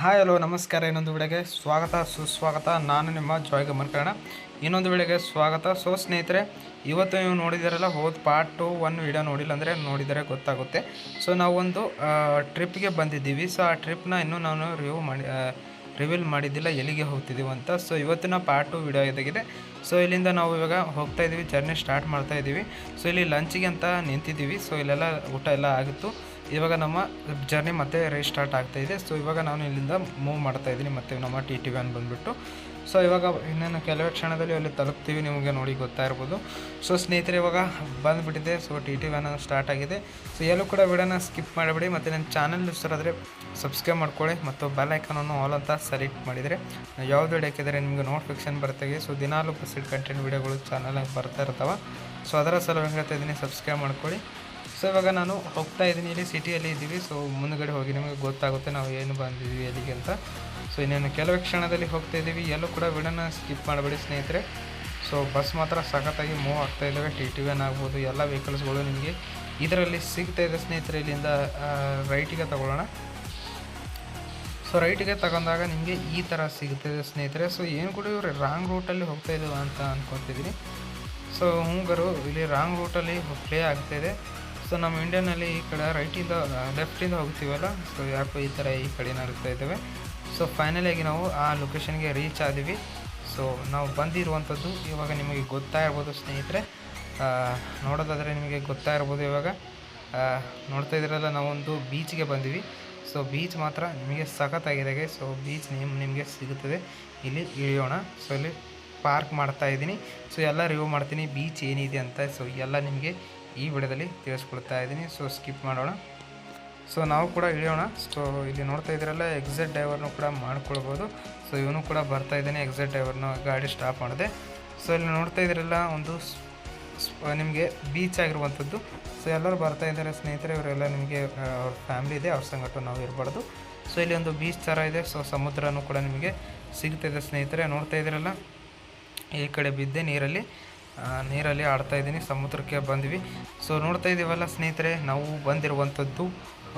Hi hello ನಮಸ್ಕಾರ. ಇನ್ನೊಂದು ವಿಡಿಯೋಗೆ ಸ್ವಾಗತ, ಸುಸ್ವಾಗತ. ನಾನು ನಿಮ್ಮ ಜಾಯ್ ಗಮನಕರಣ ಇನ್ನೊಂದು ವಿಡಿಯೋಗೆ ಸ್ವಾಗತ. ಸೊ ಸ್ನೇಹಿತರೆ, ಇವತ್ತು ನೀವು ನೋಡಿದಾರಲ್ಲ, ಹೋದ ಪಾರ್ಟ್ ಟು ಒನ್ ವಿಡಿಯೋ ನೋಡಿಲ್ಲ ಅಂದರೆ ನೋಡಿದರೆ ಗೊತ್ತಾಗುತ್ತೆ. ಸೊ ನಾವೊಂದು ಟ್ರಿಪ್ಗೆ ಬಂದಿದ್ದೀವಿ. ಸೊ ಆ ಟ್ರಿಪ್ನ ಇನ್ನೂ ನಾನು ರಿವ್ಯೂ ಮಾಡಿ ರಿವೀಲ್ ಮಾಡಿದ್ದಿಲ್ಲ, ಎಲ್ಲಿಗೆ ಹೋಗ್ತಿದ್ದೀವಿ ಅಂತ. ಸೊ ಇವತ್ತಿನ ಪಾರ್ಟ್ ಟು ವಿಡಿಯೋ ಇದಾಗಿದೆ. ಸೊ ಇಲ್ಲಿಂದ ನಾವು ಇವಾಗ ಹೋಗ್ತಾ ಇದ್ದೀವಿ ಜರ್ನಿ ಸ್ಟಾರ್ಟ್ ಮಾಡ್ತಾ ಇದ್ದೀವಿ ಸೊ ಇಲ್ಲಿ ಲಂಚಿಗೆ ಅಂತ ನಿಂತಿದ್ದೀವಿ. ಸೊ ಇಲ್ಲೆಲ್ಲ ಊಟ ಎಲ್ಲ ಆಗಿತ್ತು. ಇವಾಗ ನಮ್ಮ ಜರ್ನಿ ಮತ್ತೆ ರೀಸ್ಟಾರ್ಟ್ ಆಗ್ತಾ ಇದೆ. ಸೊ ಇವಾಗ ನಾನು ಇಲ್ಲಿಂದ ಮೂವ್ ಮಾಡ್ತಾ ಇದ್ದೀನಿ. ಮತ್ತೆ ನಮ್ಮ ಟಿ ಟಿ ವ್ಯಾನ್ ಬಂದುಬಿಟ್ಟು. ಸೊ ಇವಾಗ ಇನ್ನೇನು ಕೆಲವೇ ಕ್ಷಣದಲ್ಲಿ ಅಲ್ಲಿ ತಲುಪ್ತೀವಿ ನಿಮಗೆ ನೋಡಿ ಗೊತ್ತಾ ಇರ್ಬೋದು. ಸೊ ಸ್ನೇಹಿತರೆ, ಇವಾಗ ಬಂದುಬಿಟ್ಟಿದೆ. So T T van start ಆಗಿದೆ. ಸೊ ಎಲ್ಲೂ ಕೂಡ ವಿಡಿಯೋನ ಸ್ಕಿಪ್ ಮಾಡಬೇಡಿ. ಮತ್ತು ನನ್ನ ಚಾನಲ್ ಹೆಸರಾದರೆ ಸಬ್ಸ್ಕ್ರೈಬ್ ಮಾಡ್ಕೊಳ್ಳಿ. ಮತ್ತು ಬೆಲ್ ಐಕನನ್ನು ಆಲ್ ಅಂತ ಸೆಲೆಕ್ಟ್ ಮಾಡಿದರೆ ಯಾವುದು ವಿಡಿಯೋ ಹಾಕಿದರೆ ನಿಮಗೆ ನೋಟಿಫಿಕೇಶನ್ ಬರ್ತದೆ ಸೊ ದಿನಾಲು ಪ್ರಸಿಡ್ ಕಂಟೆಂಟ್ ವೀಡಿಯೋಗಳು ಚಾನಲ್ಗೆ ಬರ್ತಾ ಇರ್ತಾವೆ. ಸೊ ಅದರ ಸಲುವಾಗಿ ಹೇಳ್ತಾ ಇದ್ದೀನಿ ಸಬ್ಸ್ಕ್ರೈಬ್ ಮಾಡ್ಕೊಳ್ಳಿ. ಸೊ ಇವಾಗ ನಾನು ಹೋಗ್ತಾ ಇದ್ದೀನಿ. ಇಲ್ಲಿ ಸಿಟಿಯಲ್ಲಿ ಇದ್ದೀವಿ. ಸೊ ಮುಂದುಗಡೆ ಹೋಗಿ ನಿಮಗೆ ಗೊತ್ತಾಗುತ್ತೆ ನಾವು ಏನು ಬಂದಿದ್ದೀವಿ, ಎಲ್ಲಿಗೆ ಅಂತ. ಸೊ ಇನ್ನೇನು ಕೆಲವೇ ಕ್ಷಣದಲ್ಲಿ ಹೋಗ್ತಾ ಇದ್ದೀವಿ. ಎಲ್ಲೂ ಕೂಡ ವಿಡಿಯೋನ ಸ್ಕಿಪ್ ಮಾಡಬೇಡಿ ಸ್ನೇಹಿತರೆ. ಸೊ ಬಸ್ ಮಾತ್ರ ಸಖತ್ತಾಗಿ ಮೂವ್ ಆಗ್ತಾ ಇದ್ದಾವೆ. ಟಿ ಟಿ ವ್ಯಾನ್ ಆಗ್ಬೋದು, ಎಲ್ಲ ವೆಹಿಕಲ್ಸ್ಗಳು ನಿಮಗೆ ಇದರಲ್ಲಿ ಸಿಗ್ತಾ ಇದೆ ಸ್ನೇಹಿತರೆ. ಇಲ್ಲಿಂದ ರೈಟಿಗೆ ತಗೊಳ್ಳೋಣ. ಸೊ ರೈಟಿಗೆ ತಗೊಂಡಾಗ ನಿಮಗೆ ಈ ಥರ ಸಿಗ್ತಾಯಿದೆ ಸ್ನೇಹಿತರೆ. ಸೊ ಏನು ಕೂಡ ಇವರು ರಾಂಗ್ ರೂಟಲ್ಲಿ ಹೋಗ್ತಾ ಇದ್ದೀವಿ ಅಂತ ಅಂದ್ಕೊತಿದ್ದೀನಿ ಸೊ ಹೂಗರು, ಇಲ್ಲಿ ರಾಂಗ್ ರೂಟಲ್ಲಿ ಪ್ಲೇ ಆಗ್ತಾಯಿದೆ ಸೊ ನಮ್ಮ ಇಂಡಿಯಾನಲ್ಲಿ ಈ ಕಡೆ ರೈಟಿಂದ ಲೆಫ್ಟಿಂದ ಹೋಗ್ತೀವಲ್ಲ? ಸೊ ಯಾಕೋ ಈ ಥರ ಈ ಕಡೆ ನಡೀತಾ ಇದ್ದೇವೆ ಸೊ ಫೈನಲಿಯಾಗಿ ನಾವು ಆ ಲೊಕೇಶನ್ಗೆ ರೀಚ್ ಆದೀವಿ. ಸೊ ನಾವು ಬಂದಿರುವಂಥದ್ದು ಇವಾಗ ನಿಮಗೆ ಗೊತ್ತಾ ಇರ್ಬೋದು ಸ್ನೇಹಿತರೆ. ನೋಡೋದಾದರೆ ನಿಮಗೆ ಗೊತ್ತಾ ಇರ್ಬೋದು ಇವಾಗ. ನೋಡ್ತಾ ಇದ್ರಲ್ಲ, ನಾವೊಂದು ಬೀಚ್ಗೆ ಬಂದಿವಿ. ಸೊ ಬೀಚ್ ಮಾತ್ರ ನಿಮಗೆ ಸಖತ್ತಾಗಿದೆ ಸೊ ಬೀಚ್ ನಿಮ್ಮ ನಿಮಗೆ ಸಿಗುತ್ತದೆ. ಇಲ್ಲಿ ಇಳಿಯೋಣ. ಸೊ ಇಲ್ಲಿ ಪಾರ್ಕ್ ಮಾಡ್ತಾ ಇದ್ದೀನಿ. ಸೊ ಎಲ್ಲ ರಿವ್ಯೂ ಮಾಡ್ತೀನಿ. ಬೀಚ್ ಏನಿದೆ ಅಂತ. ಸೊ ಎಲ್ಲ ನಿಮಗೆ ಈ ವಿಡಿಯೋದಲ್ಲಿ ತಿಳಿಸ್ಕೊಡ್ತಾ ಇದ್ದೀನಿ. ಸೊ ಸ್ಕಿಪ್ ಮಾಡೋಣ. ಸೊ ನಾವು ಕೂಡ ಇಳಿಯೋಣ. ಸೊ ಇಲ್ಲಿ ನೋಡ್ತಾ ಇದ್ದೀರಲ್ಲ ಎಕ್ಸಿಟ್ ಡ್ರೈವರ್ನು ಕೂಡ ಮಾಡ್ಕೊಳ್ಬೋದು. ಸೊ ಇವನು ಕೂಡ ಬರ್ತಾ ಇದ್ದಾನೆ ಎಕ್ಸಿಟ್ ಡ್ರೈವರ್ನ ಗಾಡಿ ಸ್ಟಾಪ್ ಮಾಡಿದೆ. ಸೊ ಇಲ್ಲಿ ನೋಡ್ತಾ ಇದ್ದೀರಲ್ಲ, ಒಂದು ನಿಮಗೆ ಬೀಚ್ ಆಗಿರುವಂಥದ್ದು. ಸೊ ಎಲ್ಲರೂ ಬರ್ತಾ ಇದ್ದಾರೆ ಸ್ನೇಹಿತರೆ, ಇವರೆಲ್ಲ ನಿಮಗೆ ಅವ್ರ ಫ್ಯಾಮಿಲಿ ಇದೆ, ಅವ್ರ ಸಂಗಟ ನಾವು ಇರಬಾರ್ದು. ಸೊ ಇಲ್ಲಿ ಒಂದು ಬೀಚ್ ಥರ ಇದೆ. ಸೊ ಸಮುದ್ರನೂ ಕೂಡ ನಿಮಗೆ ಸಿಗ್ತಾಯಿದೆ ಸ್ನೇಹಿತರೆ. ನೋಡ್ತಾ ಇದ್ದೀರಲ್ಲ, ಈ ಕಡೆ ಬಿದ್ದೆ ನೀರಲ್ಲಿ. ನೀರಲ್ಲಿ ಆಡ್ತಾ ಇದ್ದೀನಿ, ಸಮುದ್ರಕ್ಕೆ ಬಂದ್ವಿ. ಸೊ ನೋಡ್ತಾ ಇದ್ದೀವಲ್ಲ ಸ್ನೇಹಿತರೆ, ನಾವು ಬಂದಿರುವಂಥದ್ದು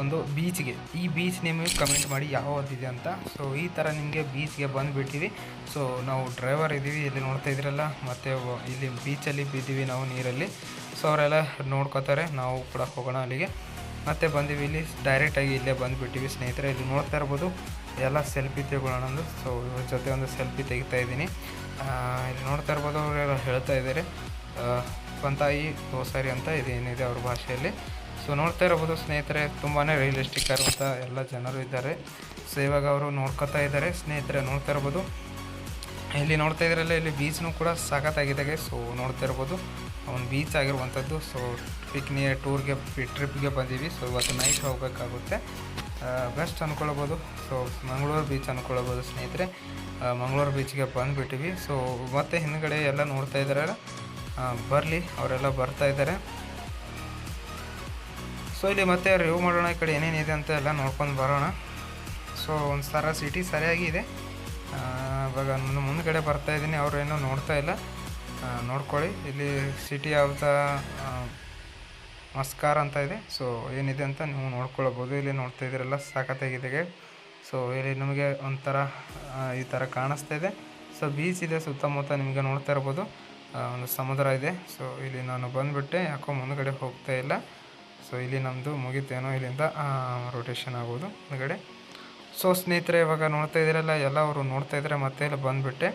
ಒಂದು ಬೀಚ್ಗೆ ಈ ಬೀಚ್ ನಿಮಗೆ ಕಮೆಂಟ್ ಮಾಡಿ ಯಾವ್ದಿದೆ ಅಂತ. ಸೊ ಈ ಥರ ನಿಮಗೆ ಬೀಚ್ಗೆ ಬಂದುಬಿಟ್ಟಿವಿ. ಸೊ ನಾವು ಡ್ರೈವರ್ ಇದ್ದೀವಿ, ಇಲ್ಲಿ ನೋಡ್ತಾ ಇದ್ದೀರಲ್ಲ, ಮತ್ತು ಇಲ್ಲಿ ಬೀಚಲ್ಲಿ ಬಿದ್ದೀವಿ ನಾವು ನೀರಲ್ಲಿ. ಸೊ ಅವರೆಲ್ಲ ನೋಡ್ಕೋತಾರೆ, ನಾವು ಕೂಡ ಹೋಗೋಣ ಅಲ್ಲಿಗೆ. ಮತ್ತೆ ಬಂದೀವಿ ಇಲ್ಲಿ ಡೈರೆಕ್ಟಾಗಿ ಇಲ್ಲೇ ಬಂದುಬಿಟ್ಟಿವಿ ಸ್ನೇಹಿತರೆ. ಇಲ್ಲಿ ನೋಡ್ತಾ ಇರ್ಬೋದು, ಎಲ್ಲ ಸೆಲ್ಫಿ ತೆಗೊಳ್ಳೋಣ ಅಂದು ಸೊ ಇವ್ರ ಜೊತೆ ಒಂದು ಸೆಲ್ಫಿ ತೆಗಿತಾ ಇದ್ದೀನಿ. ನೋಡ್ತಾ ಇರ್ಬೋದು ಅವರೆಲ್ಲ ಹೇಳ್ತಾ ಇದ್ದಾರೆ. ಸ್ವಂತಾಯಿ ದೋಸಾರಿ ಅಂತ ಇದೇನಿದೆ ಅವ್ರ ಭಾಷೆಯಲ್ಲಿ. ಸೊ ನೋಡ್ತಾ ಇರ್ಬೋದು ಸ್ನೇಹಿತರೆ ತುಂಬಾ ರಿಯಲಿಸ್ಟಿಕ್ ಆಗಿರುವಂಥ ಎಲ್ಲ ಜನರು ಇದ್ದಾರೆ. ಸೊ ಇವಾಗ ಅವರು ನೋಡ್ಕೊತಾ ಇದ್ದಾರೆ. ಸ್ನೇಹಿತರೆ, ನೋಡ್ತಾ ಇರ್ಬೋದು. ಇಲ್ಲಿ ನೋಡ್ತಾ ಇದ್ರಲ್ಲ ಇಲ್ಲಿ ಬೀಚ್ನೂ ಕೂಡ ಸಖತ್ತಾಗಿದೆ ಸೊ ನೋಡ್ತಾ ಇರ್ಬೋದು. ಒಂದು ಬೀಚ್ ಆಗಿರುವಂಥದ್ದು. ಸೊ ಪಿಕ್ನಿ ಟೂರ್ಗೆ ಟ್ರಿಪ್ಗೆ ಬಂದೀವಿ. ಸೊ ಇವತ್ತು ನೈಟ್ ಹೋಗಬೇಕಾಗುತ್ತೆ. ಬೆಸ್ಟ್ ಅಂದ್ಕೊಳ್ಬೋದು ಸೊ ಮಂಗಳೂರು ಬೀಚ್ ಅಂದ್ಕೊಳ್ಬೋದು ಸ್ನೇಹಿತರೆ. ಮಂಗಳೂರು ಬೀಚ್ಗೆ ಬಂದುಬಿಟ್ಟಿವಿ. ಸೊ ಮತ್ತೆ ಹಿಂದ್ಗಡೆ ಎಲ್ಲ ನೋಡ್ತಾ ಇದ್ದಾರೆ ಬರಲಿ ಅವರೆಲ್ಲ ಬರ್ತಾ ಇದ್ದಾರೆ. ಸೊ ಇಲ್ಲಿ ಮತ್ತೆ ರಿವ್ಯೂ ಮಾಡೋಣ ಈ ಕಡೆ ಏನೇನಿದೆ ಅಂತ ಎಲ್ಲ ನೋಡ್ಕೊಂಡು ಬರೋಣ. ಸೊ ಒಂದು ಸರ ಸಿಟಿ ಸರಿಯಾಗಿ ಇದೆ. ಆ, ಇವಾಗ ನಾನು ಮುಂದ್ಗಡೆ ಬರ್ತಾ ಇದ್ದೀನಿ. ಅವ್ರು ಏನೂ ನೋಡ್ತಾ ಇಲ್ಲ. ನೋಡ್ಕೊಳ್ಳಿ. ಇಲ್ಲಿ ಸಿಟಿ ಯಾವ್ದ ಮಸ್ಕಾರ್ ಅಂತ ಇದೆ. ಸೊ ಏನಿದೆ ಅಂತ ನೀವು ನೋಡ್ಕೊಳ್ಬೋದು. ಇಲ್ಲಿ ನೋಡ್ತಾ ಇದ್ದೀರಲ್ಲ, ಸಾಕತ್ತಾಗಿದೆ. ಸೊ ಇಲ್ಲಿ ನಿಮಗೆ ಒಂಥರ ಈ ಥರ ಕಾಣಿಸ್ತಾ ಇದೆ. ಸೊ ಬೀಚ್ ಇದೆ, ಸುತ್ತಮುತ್ತ ನಿಮಗೆ ನೋಡ್ತಾ ಇರ್ಬೋದು. ಒಂದು ಸಮುದ್ರ ಇದೆ. ಸೊ ಇಲ್ಲಿ ನಾನು ಬಂದುಬಿಟ್ಟೆ. ಯಾಕೋ ಮುಂದುಗಡೆ ಹೋಗ್ತಾ ಇಲ್ಲ. ಸೊ ಇಲ್ಲಿ ನಮ್ಮದು ಮುಗಿತೇನೋ ಇಲ್ಲಿಂದ ರೊಟೇಷನ್ ಆಗೋದು. ಮುಂದುಗಡೆ. ಸೊ ಸ್ನೇಹಿತರೆ, ಇವಾಗ ನೋಡ್ತಾ ಇದ್ದೀರಲ್ಲ ಎಲ್ಲ ಅವರು ನೋಡ್ತಾ ಇದ್ದಾರೆ ಮತ್ತೆ ಇಲ್ಲಿ ಬಂದುಬಿಟ್ಟೆ.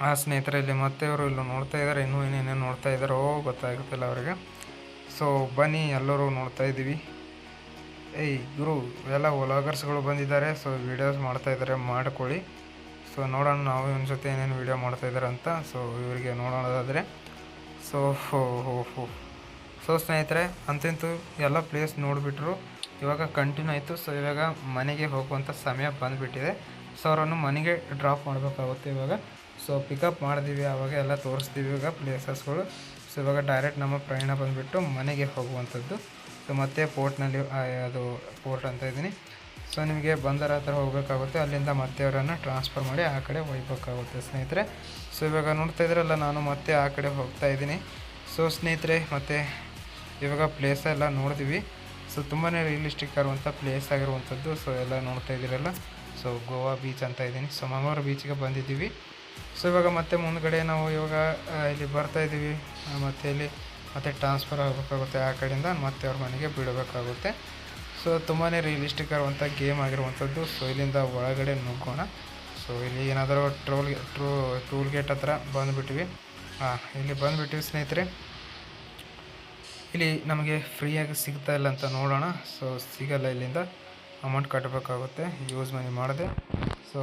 ಆ ಸ್ನೇಹಿತರೆ ಇಲ್ಲಿ ಮತ್ತೆ ಅವರು ಇಲ್ಲಿ ನೋಡ್ತಾ ಇದ್ದಾರೆ. ಇನ್ನೂ ಏನೇನೇನು ನೋಡ್ತಾ ಇದ್ದಾರೋ ಗೊತ್ತಾಗುತ್ತಿಲ್ಲ ಅವರಿಗೆ. ಸೊ ಬನ್ನಿ, ಎಲ್ಲರೂ ನೋಡ್ತಾ ಇದ್ದೀವಿ. ಏಯ್, ಗುರು, ಎಲ್ಲ ವ್ಲಾಗರ್ಸ್ಗಳು ಬಂದಿದ್ದಾರೆ. ಸೊ ವೀಡಿಯೋಸ್ ಮಾಡ್ತಾ ಇದ್ದಾರೆ, ಮಾಡ್ಕೊಳ್ಳಿ. ಸೊ ನೋಡೋಣ, ನಾವು ಇವನ ಜೊತೆ ಏನೇನು ವೀಡಿಯೋ ಮಾಡ್ತಾ ಇದ್ದಾರೆ ಅಂತ. ಸೊ ಇವರಿಗೆ ನೋಡೋಣದಾದರೆ ಸೊ ಹೋ ಹೋ ಹೋ. ಸೊ ಸ್ನೇಹಿತರೆ, ಅಂತಂತೂ ಎಲ್ಲ ಪ್ಲೇಸ್ ನೋಡಿಬಿಟ್ರು. ಇವಾಗ ಕಂಟಿನ್ಯೂ ಆಯಿತು. ಸೊ ಇವಾಗ ಮನೆಗೆ ಹೋಗುವಂಥ ಸಮಯ ಬಂದುಬಿಟ್ಟಿದೆ. ಸೊ ಅವರನ್ನು ಮನೆಗೆ ಡ್ರಾಪ್ ಮಾಡಬೇಕಾಗುತ್ತೆ ಇವಾಗ. ಸೊ ಪಿಕಪ್ ಮಾಡಿದೀವಿ, ಆವಾಗ ಎಲ್ಲ ತೋರಿಸ್ತೀವಿ. ಇವಾಗ ಪ್ಲೇಸಸ್ಗಳು ಸೊ ಇವಾಗ ಡೈರೆಕ್ಟ್ ನಮ್ಮ ಪ್ರಯಾಣ ಬಂದುಬಿಟ್ಟು ಮನೆಗೆ ಹೋಗುವಂಥದ್ದು. ಸೊ ಮತ್ತೆ ಪೋರ್ಟ್ನಲ್ಲಿ ಅದು ಪೋರ್ಟ್ ಅಂತ ಇದ್ದೀನಿ. ಸೊ ನಿಮಗೆ ಬಂದರ ಹತ್ರ ಹೋಗಬೇಕಾಗುತ್ತೆ. ಅಲ್ಲಿಂದ ಮತ್ತೆ ಅವರನ್ನು ಟ್ರಾನ್ಸ್ಫರ್ ಮಾಡಿ ಆ ಕಡೆ ಒಯ್ಬೇಕಾಗುತ್ತೆ ಸ್ನೇಹಿತರೆ. ಸೊ ಇವಾಗ ನೋಡ್ತಾ ಇದ್ರಲ್ಲ, ನಾನು ಮತ್ತೆ ಆ ಕಡೆ ಹೋಗ್ತಾ ಇದ್ದೀನಿ. ಸೊ ಸ್ನೇಹಿತರೆ, ಮತ್ತು ಇವಾಗ ಪ್ಲೇಸ್ ಎಲ್ಲ ನೋಡಿದ್ವಿ ಸೊ ತುಂಬಾ ರಿಯಲಿಸ್ಟಿಕ್ ಆಗಿರುವಂಥ ಪ್ಲೇಸ್ ಆಗಿರುವಂಥದ್ದು. ಸೊ ಎಲ್ಲ ನೋಡ್ತಾ ಇದ್ದೀರಲ್ಲ. ಸೊ ಗೋವಾ ಬೀಚ್ ಅಂತ ಇದ್ದೀನಿ. ಸೊ ಮಂಗಳೂರು ಬೀಚ್ಗೆ ಬಂದಿದ್ದೀವಿ. ಸೊ ಇವಾಗ ಮತ್ತೆ ಮುಂದ್ಗಡೆ ನಾವು ಇವಾಗ ಇಲ್ಲಿ ಬರ್ತಾ ಇದ್ದೀವಿ. ಮತ್ತೆ ಇಲ್ಲಿ ಮತ್ತೆ ಟ್ರಾನ್ಸ್ಫರ್ ಆಗಬೇಕಾಗುತ್ತೆ. ಆ ಕಡೆಯಿಂದ ಮತ್ತೆ ಅವ್ರ ಮನೆಗೆ ಬಿಡಬೇಕಾಗುತ್ತೆ. ಸೊ ತುಂಬಾ ರಿಯಲಿಸ್ಟಿಕ್ ಆಗಿರುವಂಥ ಗೇಮ್ ಆಗಿರುವಂಥದ್ದು. ಸೊ ಇಲ್ಲಿಂದ ಒಳಗಡೆ ನುಗ್ಗೋಣ. ಸೊ ಇಲ್ಲಿ ಏನಾದರೂ ಟ್ರೋಲ್ ಟ್ರೋ ಟೂಲ್ ಗೇಟ್ ಹತ್ರ ಬಂದುಬಿಟ್ಟಿವಿ ಹಾಂ ಇಲ್ಲಿ ಬಂದುಬಿಟ್ಟಿವಿ ಸ್ನೇಹಿತರೆ. ಇಲ್ಲಿ ನಮಗೆ ಫ್ರೀಯಾಗಿ ಸಿಗ್ತಾ ಇಲ್ಲ ಅಂತ ನೋಡೋಣ. ಸೊ ಸಿಗಲ್ಲ ಇಲ್ಲಿಂದ. ಅಮೌಂಟ್ ಕಟ್ಟಬೇಕಾಗುತ್ತೆ ಯೂಸ್ ಮನಿ ಮಾಡಿದೆ. ಸೊ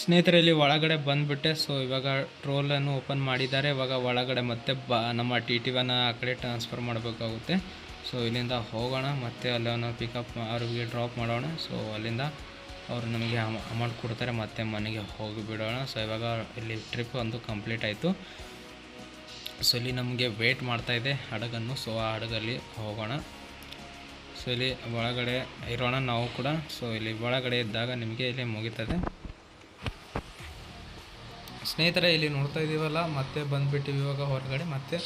ಸ್ನೇಹಿತರೆ ಇಲ್ಲಿ ಒಳಗಡೆ ಬಂದುಬಿಟ್ಟೆ. ಸೊ ಇವಾಗ ಟ್ರೋಲನ್ನು ಓಪನ್ ಮಾಡಿದ್ದಾರೆ. ಇವಾಗ ಒಳಗಡೆ ಮತ್ತೆ ಬ, ನಮ್ಮ ಟಿ ಟಿ ವನ್ನ ಆ ಕಡೆ ಟ್ರಾನ್ಸ್ಫರ್ ಮಾಡಬೇಕಾಗುತ್ತೆ. ಸೊ ಇಲ್ಲಿಂದ ಹೋಗೋಣ. ಮತ್ತೆ ಅಲ್ಲವನ್ನು ಪಿಕಪ್ ಅವ್ರಿಗೆ ಡ್ರಾಪ್ ಮಾಡೋಣ. ಸೊ ಅಲ್ಲಿಂದ ಅವರು ನಮಗೆ ಅಮೌಂಟ್ ಕೊಡ್ತಾರೆ. ಮತ್ತೆ ಮನೆಗೆ ಹೋಗಿಬಿಡೋಣ. ಸೊ ಇವಾಗ ಇಲ್ಲಿ ಟ್ರಿಪ್ ಒಂದು ಕಂಪ್ಲೀಟ್ ಆಯಿತು. ಸೊ ಇಲ್ಲಿ ನಮಗೆ ವೇಟ್ ಮಾಡ್ತಾಯಿದೆ ಹಡಗನ್ನು. ಸೊ ಆ ಹಡಗಲ್ಲಿ ಹೋಗೋಣ. ಸೊ ಇಲ್ಲಿ ಒಳಗಡೆ ಇರೋಣ ನಾವು ಕೂಡ. ಸೊ ಇಲ್ಲಿ ಒಳಗಡೆ ಇದ್ದಾಗ ನಿಮಗೆ ಇಲ್ಲಿ ಮುಗಿತದೆ. ಸ್ನೇಹಿತರೆ, ಇಲ್ಲಿ ನೋಡ್ತಾ ಇದ್ದೀವಲ್ಲ ಮತ್ತೆ ಬಂದುಬಿಟ್ಟಿವಿ ಇವಾಗ ಹೊರಗಡೆ, ಮತ್ತೆ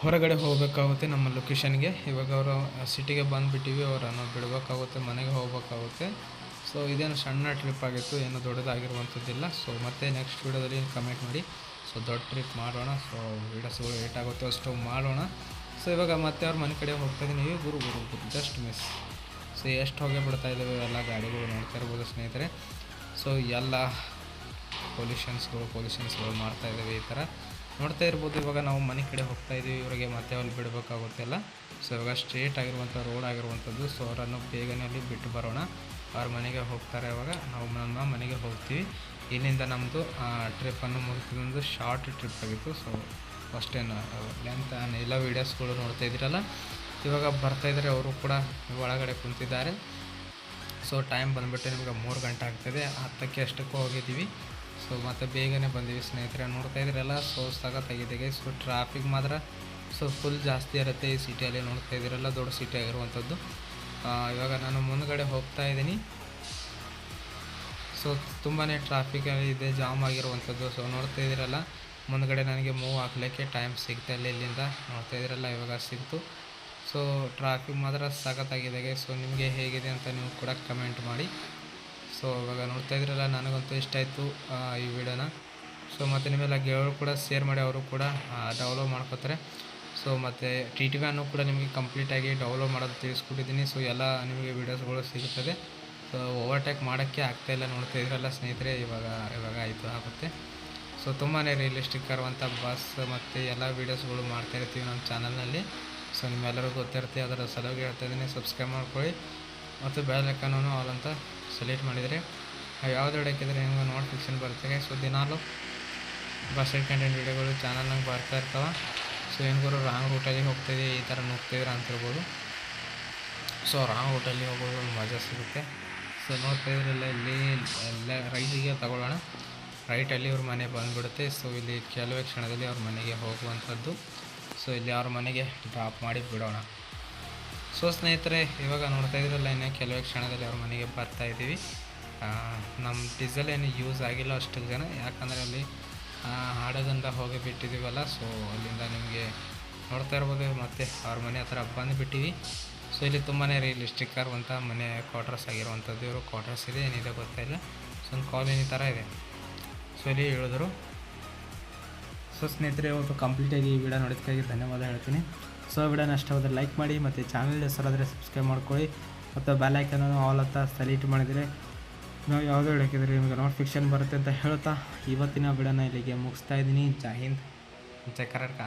ಹೊರಗಡೆ ಹೋಗಬೇಕಾಗುತ್ತೆ ನಮ್ಮ ಲೊಕೇಶನ್ಗೆ ಇವಾಗ ಅವರು ಸಿಟಿಗೆ ಬಂದುಬಿಟ್ಟಿವಿ ಅವರನ್ನು ಬಿಡಬೇಕಾಗುತ್ತೆ, ಮನೆಗೆ ಹೋಗಬೇಕಾಗುತ್ತೆ. ಸೊ ಇದೇನು ಸಣ್ಣ ಟ್ರಿಪ್ ಆಗಿತ್ತು, ಏನು ದೊಡ್ಡದಾಗಿರುವಂಥದ್ದಿಲ್ಲ. ಸೊ ಮತ್ತೆ ನೆಕ್ಸ್ಟ್ ವೀಡಿಯೋದಲ್ಲಿ ಕಮೆಂಟ್ ಮಾಡಿ. ಸೊ ದೊಡ್ಡ ಟ್ರಿಪ್ ಮಾಡೋಣ. ಸೊ ವೀಡಿಯೋಸ್ಗಳು ಏಟ್ ಆಗುತ್ತೆ ಅಷ್ಟು ಮಾಡೋಣ. ಸೊ ಇವಾಗ ಮತ್ತೆ ಅವ್ರ ಮನೆ ಕಡೆ ಹೋಗ್ತಾ ಇದ್ದೀನಿ ಗುರು ಗುರು ಗುರು ಜಸ್ಟ್ ಮಿಸ್ ಸೊ ಎಷ್ಟು ಹೋಗಿ ಬಿಡ್ತಾ ಇದ್ದಾವೆ ಎಲ್ಲ ಗಾಡಿಗಳು ನೋಡ್ತಾ ಇರ್ಬೋದು ಸ್ನೇಹಿತರೆ. ಸೊ ಎಲ್ಲ ಪೊಲ್ಯೂಷನ್ಸ್ಗಳು ಪೊಲ್ಯೂಷನ್ಸ್ಗಳು ಮಾಡ್ತಾ ಇದ್ದಾವೆ ಈ ಥರ. ನೋಡ್ತಾ ಇರ್ಬೋದು, ಇವಾಗ ನಾವು ಮನೆ ಕಡೆ ಹೋಗ್ತಾ ಇದ್ದೀವಿ, ಇವರಿಗೆ ಮತ್ತೆ ಅಲ್ಲಿ. ಬಿಡಬೇಕಾಗುತ್ತೆಲ್ಲ ಸೊ ಇವಾಗ ಸ್ಟ್ರೇಟ್ ಆಗಿರುವಂಥ ರೋಡ್ ಆಗಿರುವಂಥದ್ದು ಸೊ ಅವರನ್ನು ಬೇಗನೆ ಅಲ್ಲಿ ಬಿಟ್ಟು ಬರೋಣ. ಅವ್ರ ಮನೆಗೆ ಹೋಗ್ತಾರೆ ಇವಾಗ. ನಾವು ನಮ್ಮ ಮನೆಗೆ ಹೋಗ್ತೀವಿ. ಇಲ್ಲಿಂದ ನಮ್ಮದು ಟ್ರಿಪ್ಪನ್ನು ಮುಗಿಸಿದೊಂದು ಶಾರ್ಟ್ ಟ್ರಿಪ್ ಆಗಿತ್ತು. ಸೊ ಏನು ಲೆಂತ್ ಎಲ್ಲ ವೀಡಿಯೋಸ್ಗಳು ನೋಡ್ತಾ ಇದ್ದೀರಲ್ಲ. ಇವಾಗ ಬರ್ತಾ ಇದ್ದಾರೆ ಅವರು ಕೂಡ ಒಳಗಡೆ ಕುಂತಿದ್ದಾರೆ. ಸೊ ಟೈಮ್ ಬಂದುಬಿಟ್ಟು ನಿಮಗೆ ಮೂರು ಗಂಟೆ ಆಗ್ತದೆ. ಹತ್ತಕ್ಕೆ ಅಷ್ಟಕ್ಕೂ ಹೋಗಿದ್ದೀವಿ. ಸೊ ಮತ್ತು ಬೇಗನೆ ಬಂದೀವಿ ಸ್ನೇಹಿತರೆ. ನೋಡ್ತಾ ಇದ್ರೆಲ್ಲ ಸೊ ಸಖತ್ತಾಗಿದೆ ಸೊ ಟ್ರಾಫಿಕ್ ಮಾತ್ರ ಸೊ ಫುಲ್ ಜಾಸ್ತಿ ಇರುತ್ತೆ ಈ ಸಿಟಿಯಲ್ಲಿ ನೋಡ್ತಾ ಇದ್ದೀರಲ್ಲ ದೊಡ್ಡ ಸಿಟಿ ಆಗಿರುವಂಥದ್ದು. ಇವಾಗ ನಾನು ಮುಂದ್ಗಡೆ ಹೋಗ್ತಾ ಇದ್ದೀನಿ. ಸೊ ತುಂಬಾ ಟ್ರಾಫಿಕ್ ಇದೆ, ಜಾಮ್ ಆಗಿರುವಂಥದ್ದು. ಸೊ ನೋಡ್ತಾ ಇದ್ದೀರಲ್ಲ ಮುಂದ್ಗಡೆ ನನಗೆ ಮೂವ್ ಹಾಕ್ಲಿಕ್ಕೆ ಟೈಮ್ ಸಿಗ್ತಾ ಇಲ್ಲ ಇಲ್ಲಿಂದ. ನೋಡ್ತಾ ಇದ್ದೀರಲ್ಲ ಇವಾಗ ಸಿಗ್ತು. ಸೊ ಟ್ರಾಫಿಕ್ ಮಾತ್ರ ಸಖತ್ತಾಗಿದೆ ಸೊ ನಿಮಗೆ ಹೇಗಿದೆ ಅಂತ ನೀವು ಕೂಡ ಕಮೆಂಟ್ ಮಾಡಿ. ಸೊ ಇವಾಗ ನೋಡ್ತಾ ಇದ್ರಲ್ಲ ನನಗಂತೂ ಇಷ್ಟ ಆಯಿತು ಈ ವಿಡಿಯೋನ. ಸೊ ಮತ್ತು ನಿಮ್ಮೆಲ್ಲ ಗೆಳೆಯರು ಕೂಡ ಶೇರ್ ಮಾಡಿ, ಅವರು ಕೂಡ ಡೌನ್ಲೋಡ್ ಮಾಡ್ಕೋತಾರೆ. ಸೊ ಮತ್ತು ಟಿ ಟಿ ವ್ಯಾನು ಕೂಡ ನಿಮಗೆ ಕಂಪ್ಲೀಟಾಗಿ ಡೌನ್ಲೋಡ್ ಮಾಡೋದು ತಿಳಿಸ್ಕೊಟ್ಟಿದ್ದೀನಿ. ಸೊ ಎಲ್ಲ ನಿಮಗೆ ವೀಡಿಯೋಸ್ಗಳು ಸಿಗುತ್ತದೆ. ಸೊ ಓವರ್ಟೇಕ್ ಮಾಡೋಕ್ಕೆ ಆಗ್ತಾಯಿಲ್ಲ ನೋಡ್ತಾ ಇದ್ರಲ್ಲ ಸ್ನೇಹಿತರೆ, ಇವಾಗ ಇವಾಗ ಆಯಿತು, ಆಗುತ್ತೆ. ಸೊ ತುಂಬಾ ರಿಯಲಿಸ್ಟಿಕ್ ಆಗಿರುವಂಥ ಬಸ್ ಮತ್ತು ಎಲ್ಲ ವೀಡಿಯೋಸ್ಗಳು ಮಾಡ್ತಾಯಿರ್ತೀವಿ ನಮ್ಮ ಚಾನಲ್ನಲ್ಲಿ ಸೊ ನಿಮ್ಮೆಲ್ಲರಿಗೂ ಗೊತ್ತಿರುತ್ತೆ, ಅದರ ಸಲುವಾಗಿ ಹೇಳ್ತಾ ಇದ್ದೀನಿ. ಸಬ್ಸ್ಕ್ರೈಬ್ ಮಾಡ್ಕೊಳ್ಳಿ. ಮತ್ತು ಬೆಲ್ ಲೆಕ್ಕನೂ ಆಲ್ ಅಂತ ಸೆಲೆಕ್ಟ್ ಮಾಡಿದರೆ ನಾವು ಯಾವ್ದು ಹಿಡಕ್ಕಿದ್ರೆ ಹೆಂಗೆ ನೋಟಿಫಿಕೇಶನ್ ಬರ್ತದೆ ಸೊ ದಿನಾಲು ಬಸ್ ಕಂಟೆಂಟ್ ವೀಡಿಯೋಗಳು ಚಾನಲ್ನಾಗ ಬರ್ತಾ ಇರ್ತಾವೆ. ಸೊ ಏನ್ಗುರು ರಾಂಗ್ ರೂಟಲ್ಲಿ ಹೋಗ್ತಿದೆ, ಈ ಥರ ನೋಡ್ತಿದ್ರು ಅಂತ ಹೇಳ್ಬೋದು ಸೊ ರಾಂಗ್ ರೂಟಲ್ಲಿ ಹೋಗೋದು ಮಜಾ ಸಿಗುತ್ತೆ. ಸೊ ನೋಡ್ತಾ ಇದ್ರಲ್ಲ ಇಲ್ಲಿ, ಎಲ್ಲ ರೈಟಿಗೆ ತಗೊಳ್ಳೋಣ. ರೈಟಲ್ಲಿ ಅವ್ರ ಮನೆ ಬಂದುಬಿಡುತ್ತೆ. ಸೊ ಇಲ್ಲಿ ಕೆಲವೇ ಕ್ಷಣದಲ್ಲಿ ಅವ್ರ ಮನೆಗೆ ಹೋಗುವಂಥದ್ದು. ಸೊ ಇಲ್ಲಿ ಅವ್ರ ಮನೆಗೆ ಡ್ರಾಪ್ ಮಾಡಿ ಬಿಡೋಣ. ಸೊ ಸ್ನೇಹಿತರೆ, ಇವಾಗ ನೋಡ್ತಾ ಇದ್ರಲ್ಲ ಇನ್ನೇ ಕೆಲವೇ ಕ್ಷಣದಲ್ಲಿ ಅವ್ರ ಮನೆಗೆ ಬರ್ತಾ ಇದ್ದೀವಿ. ನಮ್ಮ ಡೀಸೆಲ್ ಏನು ಯೂಸ್ ಆಗಿಲ್ಲ ಅಷ್ಟು ಜನ. ಯಾಕಂದರೆ ಅಲ್ಲಿ ಹಾಡೋದಂತ ಹೋಗಿ ಬಿಟ್ಟಿದ್ದೀವಲ್ಲ ಸೊ ಅಲ್ಲಿಂದ ನಿಮಗೆ ನೋಡ್ತಾ ಇರ್ಬೋದು. ಮತ್ತು ಅವ್ರ ಮನೆ ಹತ್ರ ಬಂದುಬಿಟ್ಟಿವಿ. ಸೊ ಇಲ್ಲಿ ತುಂಬಾ ರಿಯಲಿಸ್ಟಿಕ್ ಆಗಿರುವಂಥ ಮನೆ ಕ್ವಾರ್ಟರ್ಸ್ ಆಗಿರುವಂಥದ್ದು. ಇವರು ಕ್ವಾರ್ಟರ್ಸ್ ಇದೆ, ಏನಿದೆ ಗೊತ್ತಾಯಿಲ್ಲ ಸೊ ಒಂದು ಕಾಲೋನಿ ಥರ ಇದೆ. ಸೊ ಇಲ್ಲಿ ಹೇಳಿದ್ರು. ಸೊ ಸ್ನೇಹಿತರೆ, ಇವತ್ತು ಕಂಪ್ಲೀಟಾಗಿ ಈ ವಿಡಿಯೋ ನೋಡೋದಕ್ಕಾಗಿ ಧನ್ಯವಾದ ಹೇಳ್ತೀನಿ. ಸೊ ವಿಡಿಯೋನ ಹೋದರೆ ಲೈಕ್ ಮಾಡಿ ಮತ್ತು ಚಾನಲ್ ಹೆಸರಾದರೆ ಸಬ್ಸ್ಕ್ರೈಬ್ ಮಾಡ್ಕೊಳ್ಳಿ. ಮತ್ತು ಬೆಲ್ ಐಕನನ್ನು ಆಲ್ ಅಂತ ಸೆಲೆಕ್ಟ್ ಮಾಡಿದರೆ ನಾವು ಯಾವುದೋ ಹಿಡಕಿದ್ರೆ ನಿಮಗೆ ನೋಟಿಫಿಕೇಶನ್ ಬರುತ್ತೆ ಅಂತ ಹೇಳ್ತಾ ಇವತ್ತಿನ ವಿಡಿಯೋನ ಇಲ್ಲಿಗೆ ಮುಗಿಸ್ತಾ ಇದ್ದೀನಿ. ಜೈ ಹಿಂದ್. ಜೈ ಕರ್ನಾಟಕ.